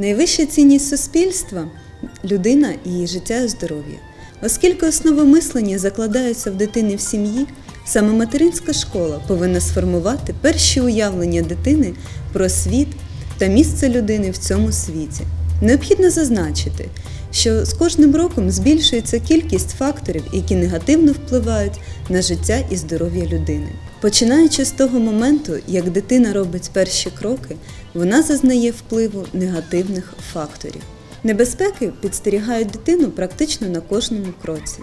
Найвища цінність суспільства людина її життя і здоров'я. Оскільки основи мислення закладаються в дитини в сім'ї, саме материнська школа повинна сформувати перші уявлення дитини про світ та місце людини в цьому світі. Необхідно зазначити, що з кожним роком збільшується кількість факторів, які негативно впливають на життя і здоров'я людини. Починаючи з того моменту, як дитина робить перші кроки, вона зазнає впливу негативних факторів. Небезпеки підстерігають дитину практично на кожному кроці.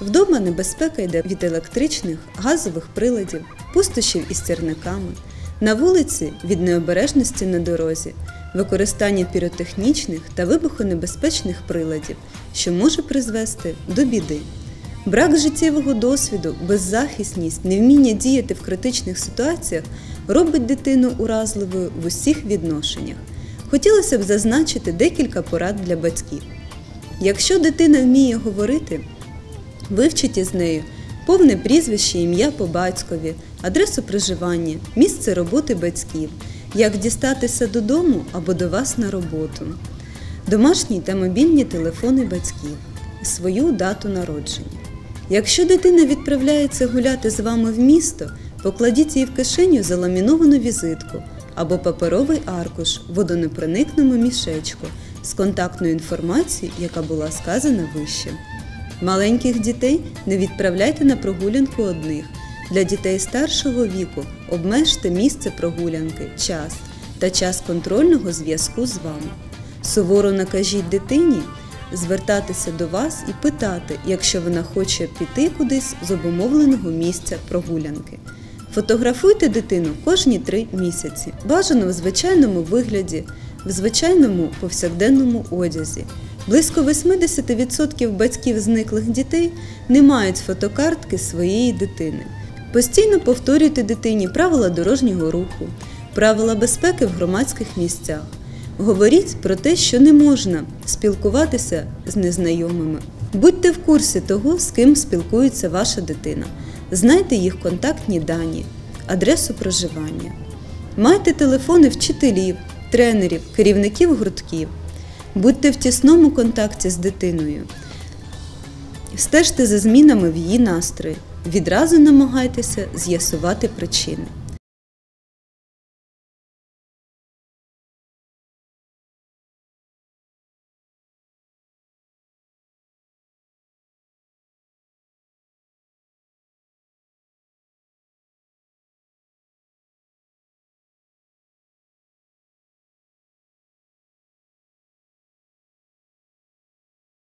Вдома небезпека йде від електричних, газових приладів, пустощів із сірниками, на вулиці від необережності на дорозі, використання піротехнічних та вибухонебезпечних приладів, що може призвести до біди. Брак життєвого досвіду, беззахисність, невміння діяти в критичних ситуаціях робить дитину уразливою в усіх відношеннях. Хотілося б зазначити декілька порад для батьків. Якщо дитина вміє говорити, вивчіть із нею повне прізвище, ім'я по батькові, адресу проживання, місце роботи батьків, як дістатися додому або до вас на роботу, домашні та мобільні телефони батьків, свою дату народження. Якщо дитина відправляється гуляти з вами в місто, покладіть їй в кишеню заламіновану візитку або паперовий аркуш в водонепроникному мішечку з контактною інформацією, яка була сказана вище. Маленьких дітей не відправляйте на прогулянку одних. Для дітей старшого віку обмежте місце прогулянки, час та час контрольного зв'язку з вами. Суворо накажіть дитині звертатися до вас і питати, якщо вона хоче піти кудись з обумовленого місця прогулянки. Фотографуйте дитину кожні три місяці, бажано в звичайному вигляді, в звичайному повсякденному одязі. Близько 80% батьків зниклих дітей не мають фотокартки своєї дитини. Постійно повторюйте дитині правила дорожнього руху, правила безпеки в громадських місцях. Говоріть про те, що не можна спілкуватися з незнайомими. Будьте в курсі того, з ким спілкується ваша дитина. Знайте їх контактні дані, адресу проживання. Майте телефони вчителів, тренерів, керівників гуртків. Будьте в тісному контакті з дитиною. Стежте за змінами в її настрої. Відразу намагайтеся з'ясувати причини.